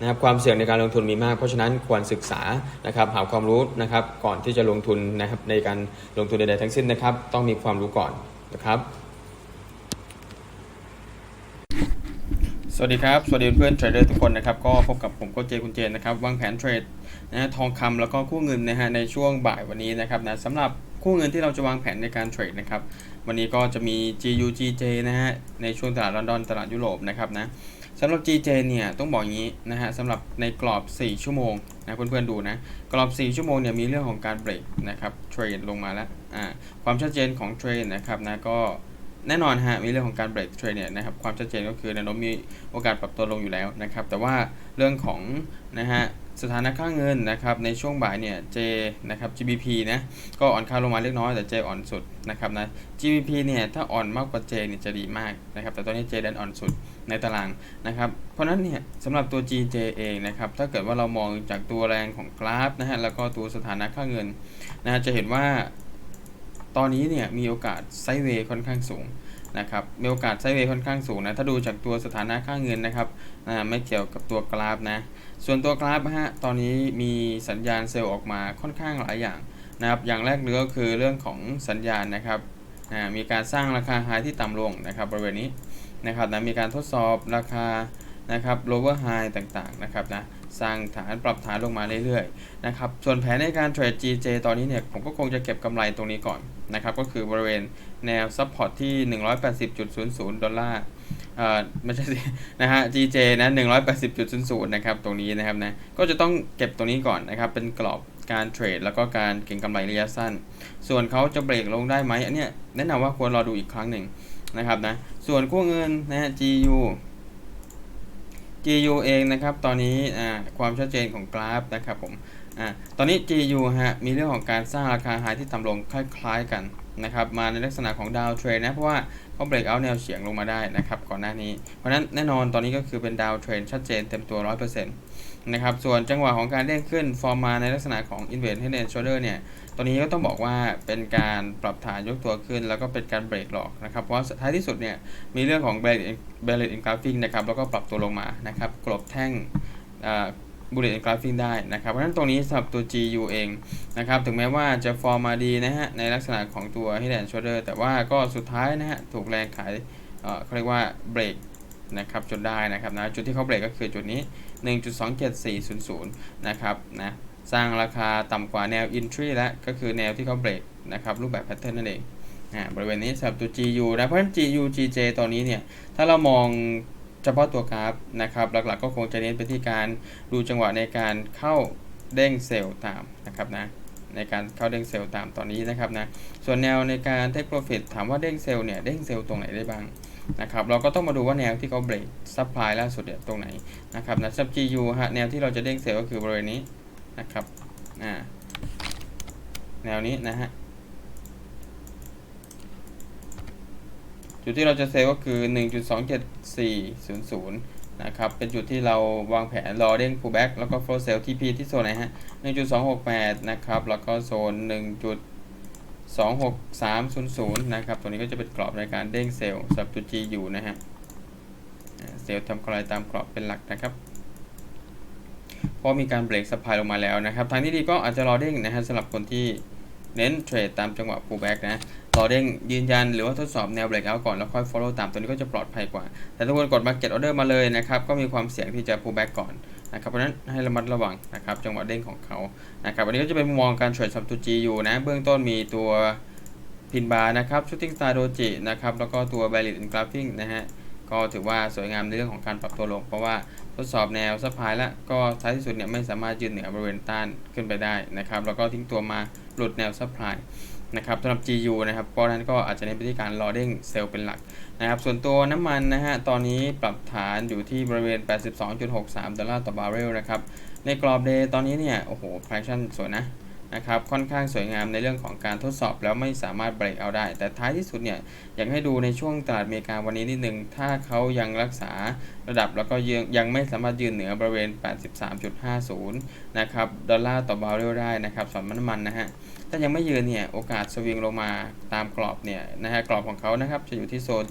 นะครับความเสี่ยงในการลงทุนมีมาก เพราะฉะนั้นควรศึกษานะครับหาความรู้นะครับก่อนที่จะลงทุนนะครับในการลงทุนใดๆทั้งสิ้นนะครับ ต้องมีความรู้ก่อนนะครับ สวัสดีครับ สวัสดีเพื่อนเทรดเดอร์ทุกคนนะครับ ก็พบกับผมโก็เจคุณเจนนะครับวางแผนเทรดนะทองคำแล้วก็คู่เงินนะฮะในช่วงบ่ายวันนี้นะครับนะสำหรับคู่เงินที่เราจะวางแผนในการเทรดนะครับวันนี้ก็จะมี GU GJ นะฮะในช่วงตลาดลอนดอนตลาดยุโรปนะครับนะ สำหรับ GJ เนี่ยต้องบอกอย่างนี้นะฮะสำหรับในกรอบ 4 ชั่วโมงนะเพื่อนๆดูนะกรอบ 4 ชั่วโมงเนี่ยมีเรื่องของการเบรกนะครับเทรนลงมาแล้วอ่าความชัดเจนของเทรนนะครับนะก็แน่นอนฮะมีเรื่องของการเบรกเทรนเนี่ยนะครับความชัดเจนก็คือแนวโน้มมีโอกาสปรับตัวลงอยู่แล้วนะครับแต่ว่าเรื่องของนะฮะสถานะค่าเงินนะครับในช่วงบ่ายเนี่ย J นะครับ GBP นะก็อ่อนค่าลงมาเล็กน้อยแต่ J อ่อนสุดนะครับนะ GBP เนี่ยถ้าอ่อนมากกว่า J เนี่ยจะดีมากนะครับแต่ตอนนี้ J ดันอ่อนสุด ในตารางนะครับ เพราะนั้นเนี่ยสำหรับตัว GJ เองนะครับ ถ้าเกิดว่าเรามองจากตัวแรงของกราฟนะฮะ แล้วก็ตัวสถานะค่าเงินนะ จะเห็นว่า ตอนนี้เนี่ยมีโอกาสไซด์เวย์ค่อนข้างสูงนะครับ มีโอกาสไซด์เวย์ค่อนข้างสูงนะ ถ้าดูจากตัวสถานะค่าเงินนะครับอ่าไม่เกี่ยวกับตัวกราฟนะ ส่วนตัวกราฟฮะ ตอนนี้มีสัญญาณเซลล์ออกมาค่อนข้างหลายอย่างนะครับ อย่างแรกเลยก็คือเรื่องของสัญญาณนะครับมีการสร้างราคาไฮที่ต่ำลงนะครับบริเวณนี้ นะครับนะมีการทดสอบราคานะครับ lower high ต่างๆนะครับนะสร้างฐานปรับฐานลงมาเรื่อยๆนะครับส่วนแผนในการเทรด GJ ตอนนี้เนี่ยผมก็คงจะเก็บกำไรตรงนี้ก่อนนะครับก็คือบริเวณแนว support ที่ 180.00 ดอลลาร์เอ่อไม่ใช่สินะฮะ GJ นะ180.00 นะครับตรงนี้นะครับนะก็จะต้องเก็บตรงนี้ก่อนนะครับเป็นกรอบ การเทรด แล้วก็การเก็งกำไรระยะสั้น ส่วนเขาจะเบรกลงได้ไหมอันเนี้ยแนะนำว่าควรรอดูอีกครั้งหนึ่งนะครับนะ ส่วนกู้เงินนะฮะ GU GU เองนะครับ ตอนนี้อ่าความชัดเจนของกราฟนะครับผมอ่าตอนนี้ GU ฮะมีเรื่องของการสร้างราคาไฮที่ต่ำลงคล้ายๆกันนะครับมาในลักษณะของดาวเทรนนะ เพราะว่าเขาเบรกเอาแนวเฉียงลงมาได้นะครับก่อนหน้านี้ เพราะฉะนั้นแน่นอนตอนนี้ก็คือเป็นดาวเทรนชัดเจนเต็มตัว 100%น นะครับ ส่วนจังหวะของการเด้งขึ้นฟอร์มมาในลักษณะของ Invert Head and Shoulder เนี่ย ตัวนี้ก็ต้องบอกว่าเป็นการปรับฐานยกตัวขึ้น แล้วก็เป็นการเบรกหลอกนะครับ เพราะท้ายที่สุดเนี่ย มีเรื่องของ Bullet Engulfing นะครับ แล้วก็ปรับตัวลงมานะครับ กลบแท่งบูเลต engulfing ได้นะครับ เพราะฉะนั้นตรงนี้สำหรับตัว GU เองนะครับ ถึงแม้ว่าจะฟอร์มมาดีนะฮะ ในลักษณะของตัว Head and Shoulder แต่ว่าก็สุดท้ายนะฮะ ถูกแรงขายเอ่อเขาเรียกว่าเบรก นะครับจนได้นะครับนะจุดที่เขาเบรกก็คือจุดนี้ 1.27400 นะครับนะสร้างราคาต่ำกว่าแนว entry และก็คือแนวที่เขาเบรกนะครับรูปแบบแพทเทิร์นนั่นเองอ่าบริเวณนี้สำหรับตัว GU นะเพราะฉะนั้น GU GJ ตอนนี้เนี่ยถ้าเรามองเฉพาะตัวกราฟนะครับหลักๆก็คงจะเน้นไปที่การดูจังหวะในการเข้าเด้งเซลล์ตามนะครับนะในการเข้าเด้งเซลล์ตามตอนนี้นะครับนะส่วนแนวในการ take profit ถามว่าเด้งเซลล์เนี่ยเด้งเซลล์ตรงไหนได้บ้าง นะครับเราก็ต้องมาดูว่าแนวที่เขาเบรกซัพพลายล่าสุดเนี่ยตรงไหนนะครับนะซับ GU ฮะแนวที่เราจะเด้งเซลก็คือบริเวณนี้นะครับอ่าแนวนี้นะฮะจุดที่เราจะเซลก็คือ 1.27400 นะครับ เป็นจุดที่เราวางแผนรอเด้ง pullback แล้วก็ flow sell TP ที่โซนไหนฮะ 1.268 นะครับ แล้วก็โซน 26300 นะครับ ตัวนี้ก็จะเป็นกรอบในการเด้งเซลล์สับตัว G อยู่นะฮะ เซลล์ทำกำไรตามกรอบเป็นหลักนะครับ เพราะมีการเบรกสปายลงมาแล้วนะครับ ทางที่ดีก็อาจจะรอเด้งนะฮะสำหรับคนที่เน้นเทรดตามจังหวะ pullback นะรอเด้งยืนยันหรือว่าทดสอบแนว breakout ก่อนแล้วค่อย follow ตามตัวนี้ก็จะปลอดภัยกว่า แต่ถ้าคนกด market order มาเลยนะครับ ก็มีความเสี่ยงที่จะ pullback ก่อน นะครับเพราะฉะนั้นให้ระมัดระวังนะครับจังหวะเด้งของเขานะครับวันนี้ก็จะเป็นมุมมองการเทรดสับตัว G อยู่นะ เบื้องต้นมีตัวพินบาร์นะครับ shooting star doji นะครับแล้วก็ตัว valid engulfing นะฮะก็ถือว่าสวยงามในเรื่องของการปรับตัวลง เพราะว่าทดสอบแนวซัพพายแล้วก็ท้ายที่สุดเนี่ยไม่สามารถยืนเหนือบริเวณต้านขึ้นไปได้นะครับแล้วก็ทิ้งตัวมาหลุดแนวซัพพาย นะครับสำหรับ GU นะครับเพราะนั้นก็อาจจะเน้นไปที่การรอเด้งเซลล์เป็นหลักนะครับ ส่วนตัวน้ำมันนะฮะ ตอนนี้ปรับฐานอยู่ที่บริเวณ 82.63 ดอลลาร์ต่อบาร์เรลนะครับ ในกรอบเดย์ตอนนี้เนี่ย โอ้โห p r i c e สวยนะ นะครับค่อนข้างสวยงามในเรื่องของการทดสอบแล้วไม่สามารถเบรกเอาได้ แต่ท้ายที่สุดเนี่ยอยากให้ดูในช่วงตลาดอเมริกาวันนี้นิดนึง ถ้าเขายังรักษาระดับแล้วก็ยังยังไม่สามารถยืนเหนือบริเวณ 83.50 นะครับดอลลาร์ต่อบาร์เรลได้นะครับสำหรับน้ำมันนะฮะถ้ายังไม่ยืนเนี่ยโอกาสสวิงลงมาตามกรอบเนี่ยนะฮะกรอบของเขานะครับจะอยู่ที่โซน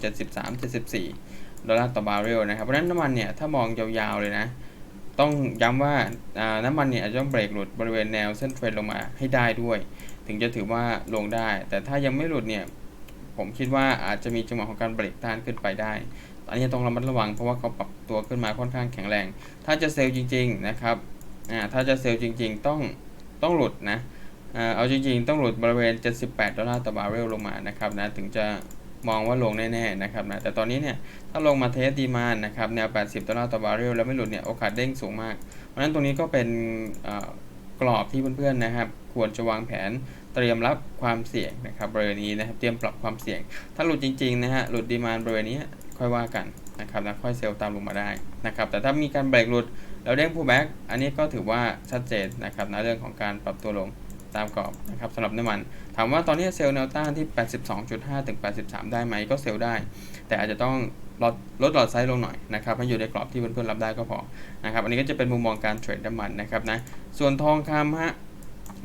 73-74 ดอลลาร์ต่อบาร์เรลนะครับเพราะฉะนั้นน้ำมันเนี่ยถ้ามองยาวๆเลยนะ ต้องย้ำว่าอ่าน้ำมันเนี่ยอาจจะต้องเบรกหลุดบริเวณแนวเส้นเทรนลงมาให้ได้ด้วย ถึงจะถือว่าลงได้ แต่ถ้ายังไม่หลุดเนี่ยผมคิดว่าอาจจะมีจังหวะของการเบรกต้านขึ้นไปได้อันนี้ต้องระมัดระวังเพราะว่าเขาปรับตัวขึ้นมาค่อนข้างแข็งแรง ถ้าจะเซลล์จริง ๆนะครับอ่าถ้าจะเซลล์จริง ๆ ต้องต้องหลุดนะอ่าเอาจริงๆ ต้องหลุดบริเวณ 78 ดอลลาร์ต่อบาร์เรลลงมานะครับนะถึงจะ มองว่าลงแน่ๆนะครับนะแต่ตอนนี้เนี่ยถ้าลงมาเทสดีมานนะครับแนว 80 ดอลลาร์ต่อบาร์เรลแล้วไม่หลุดเนี่ยโอกาสเด้งสูงมาก เพราะฉะนั้นตรงนี้ก็เป็นกรอบที่เพื่อนๆนะครับควรจะวางแผนเตรียมรับความเสี่ยงนะครับบริเวณนี้นะครับเตรียมปรับความเสี่ยง ถ้าหลุดจริงๆนะฮะหลุดดีมานบริเวณนี้ค่อยว่ากันนะครับแล้วค่อยเซลล์ตามลงมาได้นะครับแต่ถ้ามีการเบรกหลุดแล้วเด้งผู้แบ็กอันนี้ก็ถือว่าชัดเจนนะครับในเรื่องของการปรับตัวลง ตามกรอบนะครับสำหรับน้ำมัน ถามว่าตอนนี้เซลล์แนวต้านที่ 82.5 ถึง 83 ได้ไหมก็เซลล์ได้ แต่อาจจะต้องลดลดหลอดไซส์ลงหน่อยนะครับให้อยู่ในกรอบที่เพื่อนๆรับได้ก็พอนะครับอันนี้ก็จะเป็นมุมมองการเทรดน้ำมันนะครับนะส่วนทองคำฮะ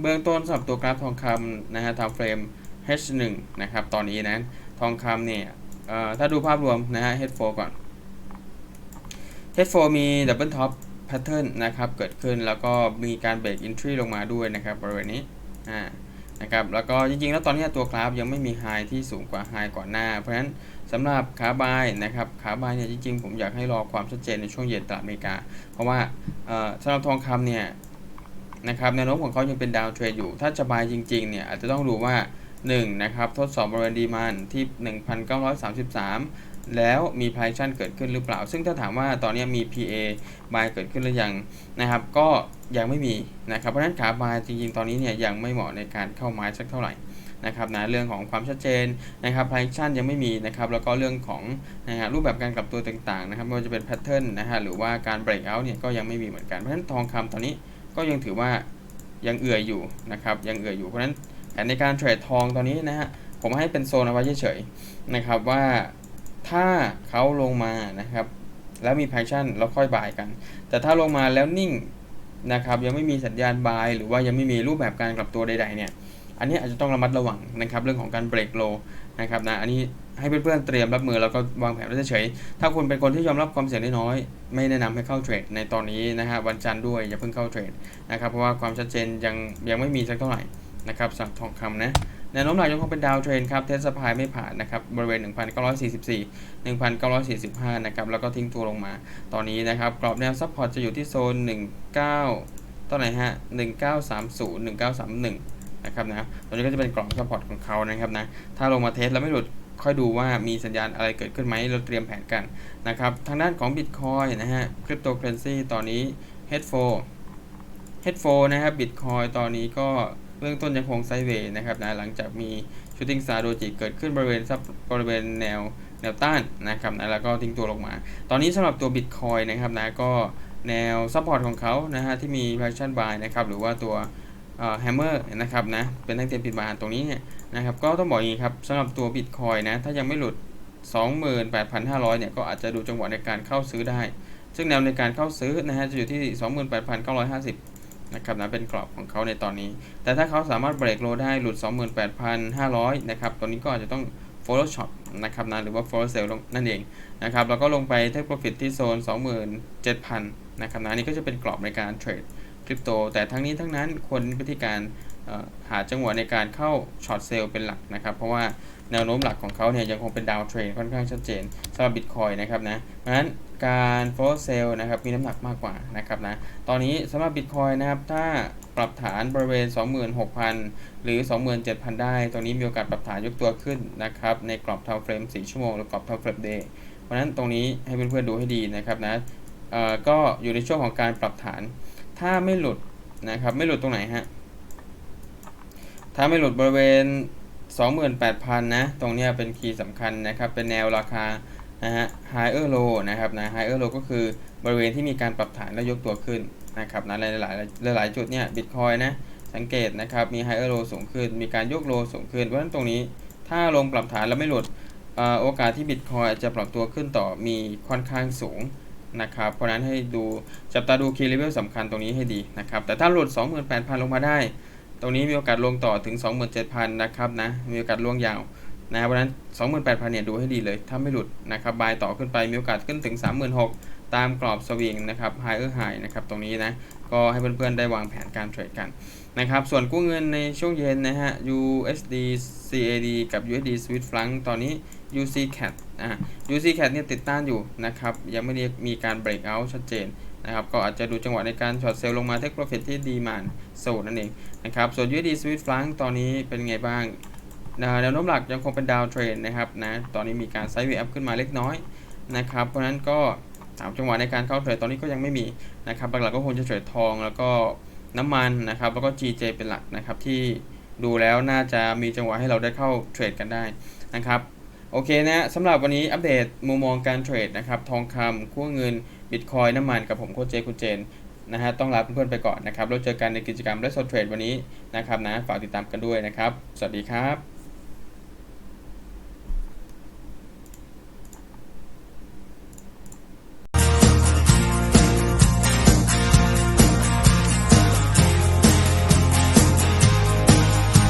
เบื้องต้นสำหรับตัวกราฟทองคำนะฮะทำเฟรม H1 นะครับตอนนี้นะทองคำเนี่ยถ้าดูภาพรวมนะฮะ H4 ก่อน H4 มีดับเบิลท็อปแพทเทิร์นนะครับเกิดขึ้นแล้วก็มีการเบรกอินทรีลงมาด้วยนะครับบริเวณนี้ อ่านะครับแล้วก็จริงๆ แล้วตอนนี้ตัวกราฟยังไม่มีไฮที่สูงกว่าไฮก่อนหน้า เพราะฉะนั้นสำหรับขาบายนะครับขาบายเนี่ยจริงๆ ผมอยากให้รอความชัดเจนในช่วงเย็นตลาดอเมริกา เพราะว่าสำหรับทองคำเนี่ยนะครับแนวโน้มของเขายังเป็นดาวเทรดอยู่ ถ้าจะบายจริงๆเนี่ยอาจจะต้องดูว่า 1. นะครับทดสอบบริเวณดีมานที่ 1,933 แล้วมี p r i c e เกิดขึ้นหรือเปล่า ซึ่งถ้าถามว่าตอนนี้มี PA บายเกิดขึ้นหรือยังนะครับ ก็ยังไม่มีนะครับ เพราะฉะนั้นขาบายจริงๆ ตอนนี้เนี่ยยังไม่เหมาะในการเข้าไม้สักเท่าไหร่นะครับนะเรื่องของความชัดเจนนะครับ p r i c e ยังไม่มีนะครับ แล้วก็เรื่องของนะฮะรูปแบบการกลับตัวต่างๆนะครับไม่ว่าจะเป็นแพทเทิร์นนะฮะหรือว่าการ break out เนี่ยก็ยังไม่มีเหมือนกัน เพราะฉะนั้นทองคำตอนนี้ก็ยังถือว่ายังเอื่อยอยู่นะครับยังเอื่อยอยู่เพราะฉะนั้นแผนในการเทรดทองตอนนี้นะฮะผมให้เป็นโซนเอาไว้เฉยๆนะครับว่า ถ้าเขาลงมานะครับ แล้วมีแพชชั่นแล้วค่อยบายกัน แต่ถ้าลงมาแล้วนิ่งนะครับ ยังไม่มีสัญญาณบายหรือว่ายังไม่มีรูปแบบการกลับตัวใด ๆ เนี่ย อันนี้อาจจะต้องระมัดระวังนะครับ เรื่องของการเบรกโลนะครับนะอันนี้ให้เพื่อนๆเตรียมรับมือแล้วก็วางแผนไว้เฉยๆถ้าคุณเป็นคนที่ยอมรับความเสี่ยงน้อยๆไม่แนะนำให้เข้าเทรดในตอนนี้นะฮะวันจันทร์ด้วยอย่าเพิ่งเข้าเทรดนะครับเพราะว่าความชัดเจนยังยังไม่มีสักเท่าไหร่นะครับสำหรับทองคำนะ แนวโน้มหลักยังคงเป็นดาวเทรนครับเทสสพายไม่ผ่านนะครับบริเวณ 1944 1945 นะครับ แล้วก็ทิ้งตัวลงมา ตอนนี้นะครับ กรอบแนวซัพพอร์ตจะอยู่ที่โซน 19ต้นไหนฮะ 1930 1931 นะครับนะตอนนี้ก็จะเป็นกรอบซัพพอร์ตของเขานะครับนะถ้าลงมาเทสแล้วไม่หลุดค่อยดูว่ามีสัญญาณอะไรเกิดขึ้นไหมเราเตรียมแผนกันนะครับทางด้านของ Bitcoin นะฮะคริปโตเคอเรนซีตอนนี้ H4 H4 นะครับ Bitcoin ตอนนี้ก็ เบื้องต้นยังคงไซเวย์นะครับนะหลังจากมีชูตติ้งซาโดจิเกิดขึ้นบริเวณซับบริเวณแนวแนวต้านนะครับนะแล้วก็ทิ้งตัวลงมา ตอนนี้สำหรับตัว Bitcoin นะครับนะก็แนวซัพพอร์ตของเขานะฮะที่มี Reaction Buy นะครับหรือว่าตัวแฮมเมอร์นะครับนะเป็นนักเตรียมปิดบานตรงนี้เนี่ยนะครับก็ต้องบอกอย่างนี้ครับสำหรับตัว Bitcoin นะถ้ายังไม่หลุด 28,500 เนี่ยก็อาจจะดูจังหวะในการเข้าซื้อได้ ซึ่งแนวในการเข้าซื้อนะฮะจะอยู่ที่ 28,950 นะครับนะเป็นกรอบของเขาในตอนนี้ แต่ถ้าเขาสามารถเบรกโลได้หลุด 28,500 นะครับตอนนี้ก็อาจจะต้อง follow shot นะครับนะหรือว่า follow sell ลงนั่นเองนะครับแล้วก็ลงไป take profit ที่โซน 27,000 นะครับนะนี่ก็จะเป็นกรอบในการเทรดคริปโต แต่ทั้งนี้ทั้งนั้นควรวิธีการหาจังหวะในการเข้าช็อตเซลล์เป็นหลักนะครับ เพราะว่าแนวโน้มหลักของเขาเนี่ยยังคงเป็นดาวเทรนค่อนข้างชัดเจนสำหรับบิตคอยนะครับนะเพราะฉะนั้น การโฟลเซลนะครับมีน้ำหนักมากกว่านะครับนะตอนนี้สำหรับบิตคอยนะครับถ้าปรับฐานบริเวณ 26,000 หรือ 27,000 ได้ ตรงนี้มีโอกาสปรับฐานยกตัวขึ้นนะครับในกรอบเทาเฟรม 4 ชั่วโมง หรือกรอบเทาเฟรมเดย์เพราะฉะนั้นตรงนี้ให้เพื่อนๆดูให้ดีนะครับนะเอ่อก็อยู่ในช่วงของการปรับฐาน ถ้าไม่หลุดนะครับไม่หลุดตรงไหนฮะถ้าไม่หลุดบริเวณ 28,000 นะ ตรงนี้เป็นคีย์สำคัญนะครับ เป็นแนวราคา นะฮะ higher low นะครับนะ higher low ก็คือบริเวณที่มีการปรับฐานแล้วยกตัวขึ้นนะครับนะหลายหลายหลายหลายจุดเนี่ย Bitcoin นะสังเกตนะครับมี higher low สูงขึ้น มีการยกโลสูงขึ้น เพราะฉะนั้นตรงนี้ถ้าลงปรับฐานแล้วไม่หลุดโอกาสที่บิตคอยจะปรับตัวขึ้นต่อมีค่อนข้างสูงนะครับเพราะนั้นให้ดูจับตาดู key level สำคัญตรงนี้ให้ดีนะครับแต่ถ้าหลุด 28,000 ลงมาได้ ตรงนี้มีโอกาสลงต่อถึง 27,000 นะครับนะมีโอกาสล่วงยาว นะครับเพราะนั้น 28,000เนี่ยดูให้ดีเลย ถ้าไม่หลุดนะครับบายต่อขึ้นไปมีโอกาสขึ้นถึง 36,000 ตามกรอบสวิงนะครับ higher high นะครับตรงนี้นะก็ให้เพื่อนๆได้วางแผนการเทรดกันนะครับส่วนกู้เงินในช่วงเย็นนะฮะ USD CAD กับ USD Swiss franc ตอนนี้ UC CAD อ่า UC CAD เนี่ยติดต้านอยู่นะครับยังไม่ได้มีการ break out ชัดเจนนะครับก็อาจจะดูจังหวะในการช็อตเซลล์ลงมา take profit ที่ดีมานโซนนั่นเองนะครับส่วน USD Swiss franc ตอนนี้เป็นไงบ้าง แนวโน้มหลักยังคงเป็นดาวเทรนนะครับนะตอนนี้มีการไซด์เวอัพขึ้นมาเล็กน้อยนะครับเพราะฉะนั้นก็ถามจังหวะในการเข้าเทรดตอนนี้ก็ยังไม่มีนะครับหลักๆก็คงจะเทรดทองแล้วก็น้ำมันนะครับแล้วก็ GJ เป็นหลักนะครับที่ดูแล้วน่าจะมีจังหวะให้เราได้เข้าเทรดกันได้นะครับโอเคนะสำหรับวันนี้อัปเดตมุมมองการเทรดนะครับทองคำคู่เงินบิตคอยน้ำมันกับผมโคเจคุณเจนนะฮะต้องลาเพื่อนๆไปก่อนนะครับแล้วเจอกันในกิจกรรมและโซเทรดวันนี้นะครับนะฝากติดตามกันด้วยนะครับ สวัสดีครับ